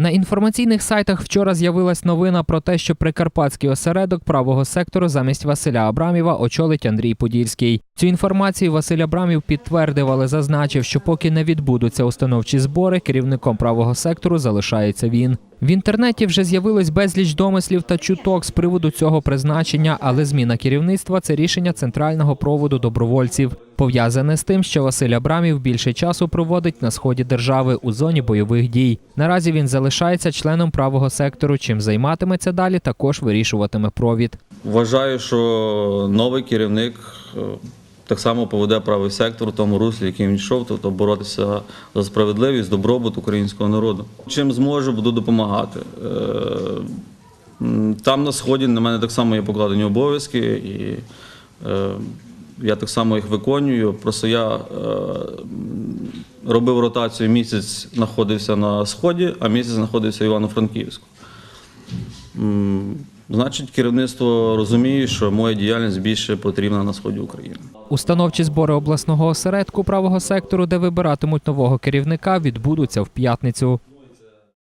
На інформаційних сайтах вчора з'явилась новина про те, що прикарпатський осередок правого сектору замість Василя Абрамєва очолить Андрій Подільський. Цю інформацію Василь Абрамів підтвердив, але зазначив, що поки не відбудуться установчі збори, керівником правого сектору залишається він. В інтернеті вже з'явилось безліч домислів та чуток з приводу цього призначення, але зміна керівництва це рішення центрального проводу добровольців, пов'язане з тим, що Василь Абрамів більше часу проводить на сході держави у зоні бойових дій. Наразі він залишається членом правого сектору. Чим займатиметься далі, також вирішуватиме провід. Вважаю, що новий керівник е, так само поведе правий сектор в тому руслі, яким він йшов, тобто боротися за справедливість, добробут українського народу. Чим зможу, буду допомагати. Е, Там на сході на мене так само є покладені обов'язки, і е, я так само їх виконую. Просто я е, робив ротацію місяць знаходився на сході, а місяць знаходився в Івано-Франківську. Значить, керівництво розуміє, що моя діяльність більше потрібна на сході України. Установчі збори обласного осередку правого сектору, де вибиратимуть нового керівника, відбудуться в п'ятницю.